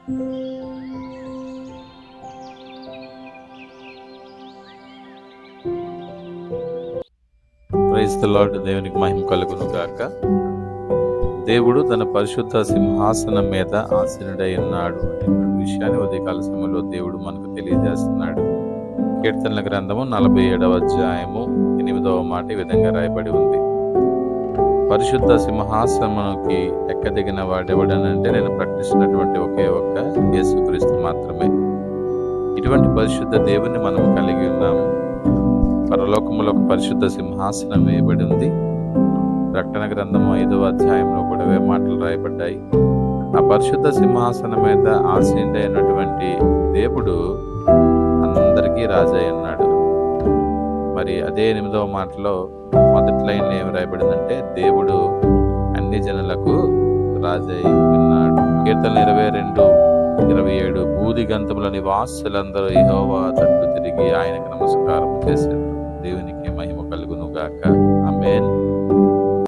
Praise the lord దేవునికి మహిమ కలుగును గాక. దేవుడు తన పరిశుద్ధ సింహాసనం మీద ఆసీనుడై ఉన్నాడు అనేటువంటి విషయాన్ని ఉదయకాల సమయంలో దేవుడు మనకు తెలియజేస్తున్నాడు. కీర్తనల గ్రంథము నలభై ఏడవ అధ్యాయము ఎనిమిదవ మాట ఈ విధంగా రాయబడి ఉంది. పరిశుద్ధ సింహాసనముకి ఎక్కదిగిన వాడెవడనంటే నేను ప్రకటిస్తున్నటువంటి ఒకే ఒక్క యేసుక్రీస్తు మాత్రమే. ఇటువంటి పరిశుద్ధ దేవుని మనము కలిగి ఉన్నాము పరలోకములో ఒక పరిశుద్ధ సింహాసనం వేయబడి ఉంది. ప్రకటన గ్రంథము ఐదవ అధ్యాయంలో కూడా వే మాటలు రాయబడ్డాయి. ఆ పరిశుద్ధ సింహాసనం మీద ఆసీనుడైనటువంటి దేవుడు అందరికీ రాజై ఉన్నాడు. మరి అదే ఎనిమిదవ మాటలో మొదటి లైన్లో ఏమి రాయబడిందంటే దేవుడు అన్ని జనులకు రాజై ఉన్నాడు. కీర్తన ఇరవై రెండు ఇరవై ఏడు బూది గంతముల నివాసులందరూ యెహోవా తట్టు తిరిగి ఆయనకు నమస్కారం చేశారు దేవునికి మహిమ కలుగును గాక. ఆమేన్.